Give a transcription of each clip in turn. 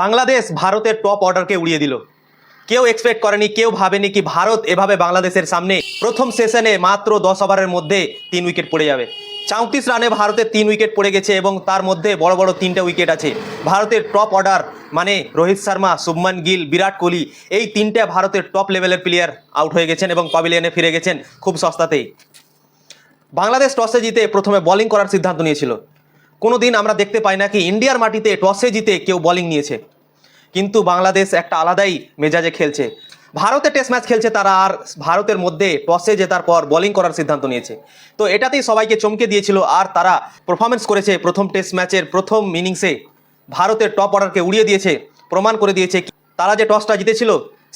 বাংলাদেশ ভারতের টপ অর্ডারকে উড়িয়ে দিল। কেউ এক্সপেক্ট করেনি, কেউ ভাবেনি কি ভারত এভাবে বাংলাদেশের সামনে প্রথম সেশনে মাত্র দশ ওভারের মধ্যে তিন উইকেট পড়ে যাবে। চৌত্রিশ রানে ভারতের তিন উইকেট পড়ে গেছে এবং তার মধ্যে বড় বড় তিনটা উইকেট আছে। ভারতের টপ অর্ডার মানে রোহিত শর্মা, শুভমান গিল, বিরাট কোহলি, এই তিনটা ভারতের টপ লেভেলের প্লেয়ার আউট হয়ে গেছেন এবং প্যাভিলিয়নে ফিরে গেছেন খুব সস্তাতেই। বাংলাদেশ টসে জিতে প্রথমে বোলিং করার সিদ্ধান্ত নিয়েছিল। কোনো দিন আমরা দেখতে পাই না কি ইন্ডিয়ার মাটিতে টসে জিতে কেউ বোলিং নিয়েছে। কিন্তু বাংলাদেশ একটা আলাদাই মেজাজে খেলছে। ভারতে টেস্ট ম্যাচ খেলছে তারা আর ভারতের মধ্যে টসে জেতার পর বোলিং করার সিদ্ধান্ত নিয়েছে। তো এটাতেই সবাইকে চমকে দিয়েছিল আর তারা পারফরমেন্স করেছে প্রথম টেস্ট ম্যাচের প্রথম ইনিংসে ভারতের টপ অর্ডারকে উড়িয়ে দিয়েছে, প্রমাণ করে দিয়েছে তারা যে টসটা জিতেছিল,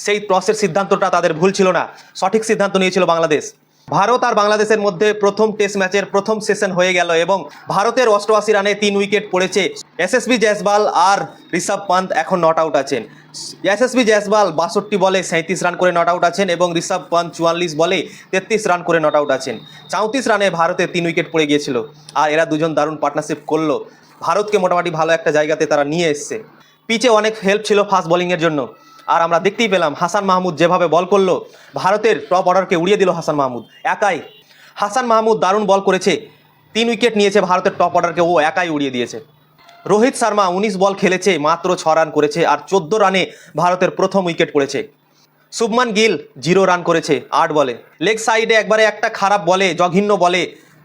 সেই টসের সিদ্ধান্তটা তাদের ভুল ছিল না। সঠিক সিদ্ধান্ত নিয়েছিল বাংলাদেশ। ভারত আর বাংলাদেশের মধ্যে প্রথম টেস্ট ম্যাচের প্রথম সেশন হয়ে গেল এবং ভারতের অষ্টআশি রানে তিন উইকেট পড়েছে। এসএসবি জয়সওয়াল আর ঋষভ পান্ত এখন নট আউট আছেন। এসএসবি জয়সওয়াল বাষট্টি বলে সাঁত্রিশ রান করে নট আউট আছেন এবং ঋষভ পান্ত চুয়াল্লিশ বলে তেত্রিশ রান করে নট আউট আছেন। চৌত্রিশ রানে ভারতের তিন উইকেট পড়ে গিয়েছিল আর এরা দুজন দারুণ পার্টনারশিপ করল। ভারতকে মোটামুটি ভালো একটা জায়গাতে তারা নিয়ে এসছে। পিচে অনেক হেল্প ছিল ফাস্ট বোলিংয়ের জন্য। আর আমরা দেখতেই পেলাম হাসান মাহমুদ যেভাবে বল করল, ভারতের টপ অর্ডারকে উড়িয়ে দিল হাসান মাহমুদ। একাই। হাসান মাহমুদ দারুণ বল করেছে, তিন উইকেট নিয়েছে ভারতের টপ অর্ডারকে ও একাই উড়িয়ে দিয়েছে। রোহিত শর্মা উনিশ বল খেলেছে, মাত্র ছ রান করেছে আর চোদ্দ রানে ভারতের প্রথম উইকেট পড়েছে শুভমান গিল জিরো রান করেছে, আট বলে। লেগ সাইডে একবারে একটা খারাপ বলে, জঘন্য বলে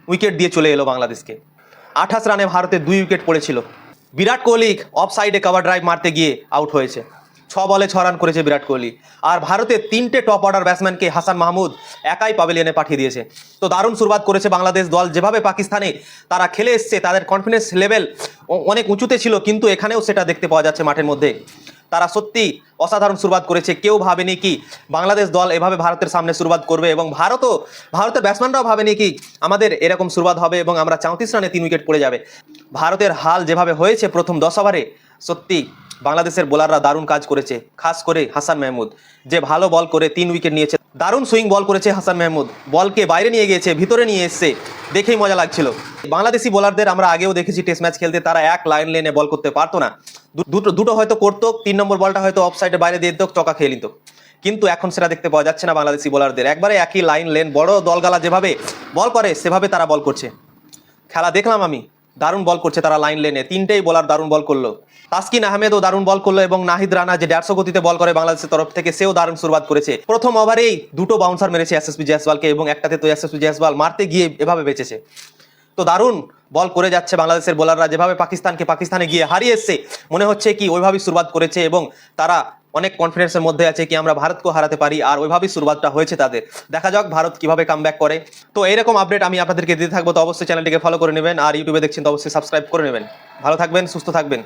উইকেট দিয়ে চলে এলো বাংলাদেশকে। আঠাশ রানে ভারতের দুই উইকেট পড়েছিল। বিরাট কোহলি অফ সাইডে কাভার ড্রাইভ মারতে গিয়ে আউট হয়েছে। ছ বলে ছ রান করেছে বিরাট কোহলি। আর ভারতের তিনটে টপ অর্ডার ব্যাটসম্যানকে হাসান মাহমুদ একাই পাবেলিয়নে পাঠিয়ে দিয়েছে। তো দারুণ শুরুয়াত করেছে বাংলাদেশ দল। যেভাবে পাকিস্তানে তারা খেলে এসছে, তাদের কনফিডেন্স লেভেল অনেক উঁচুতে ছিল, কিন্তু এখানেও সেটা দেখতে পাওয়া যাচ্ছে মাঠের মধ্যে। তারা সত্যি অসাধারণ শুরুয়াত করেছে। কেউ ভাবেনি কি বাংলাদেশ দল এভাবে ভারতের সামনে শুরুয়াত করবে এবং ভারতও, ভারতের ব্যাটসম্যানরাও ভাবেনি কি আমাদের এরকম শুরুয়াত হবে এবং আমরা চৌত্রিশ রানে তিন উইকেট পড়ে যাবে। ভারতের হাল যেভাবে হয়েছে প্রথম দশ ওভারে সত্যি বাংলাদেশের বোলাররা দারুণ কাজ করেছে, খাস করে হাসান মেহমুদ। যে ভালো বল করে তিন উইকেট নিয়েছে, দারুণ সুইং বল করেছে হাসান মেহমুদ। বলকে বাইরে নিয়ে গিয়েছে, ভিতরে নিয়ে এসছে, দেখেই মজা লাগছিল। বাংলাদেশি বোলারদের আমরা আগেও দেখেছি টেস্ট ম্যাচ খেলতে, তারা এক লাইন লেনে বল করতে পারতো না। দুটো দুটো হয়তো করতো, তিন নম্বর বলটা হয়তো অফ সাইডে বাইরে দিয়ে দিত, চকা খেয়ে নিত। কিন্তু এখন সেটা দেখতে পাওয়া যাচ্ছে না বাংলাদেশি বোলারদের। একবারে একই লাইন লেন, বড় দলগালা যেভাবে বল করে, সেভাবে তারা বল করছে। খেলা দেখলাম আমি। দারুণ বল করছে তারা লাইন লেনে তিনটেই বলার দারুণ বল করল। তাসকিন আহমেদও দারুণ বল করল এবং নাহিদ রানা যে দেড়শো গতিতে বল করে বাংলাদেশের তরফ থেকে, সেও দারুণ শুরুয়াত করেছে। প্রথম ওভারেই দুটো বাউন্সার মেরেছে এসএসপি জয়সওয়ালকে এবং একটাতে তো এসএসপি জয়সওয়াল মারতে গিয়ে এভাবে বেঁচেছে। তো দারুণ বল করে যাচ্ছে বাংলাদেশের বোলাররা যেভাবে পাকিস্তানকে পাকিস্তানে গিয়ে হারিয়ে এসছে মনে হচ্ছে কি ওইভাবেই শুরুয়াত করেছে এবং তারা অনেক কনফিডেন্সের মধ্যে আছে কি আমরা ভারতকে হারাতে পারি, আর ওইভাবেই শুরুয়াতটা হয়েছে তাদের। দেখা যাক ভারত কীভাবে কাম করে। তো এরকম আপডেট আমি আপনাদেরকে দিতে থাকব, তো অবশ্যই চ্যানেলটিকে ফলো করে নেবেন, আর ইউটিউবে দেখছেন তো অবশ্যই সাবস্ক্রাইব করে নেবেন। ভালো থাকবেন, সুস্থ থাকবেন।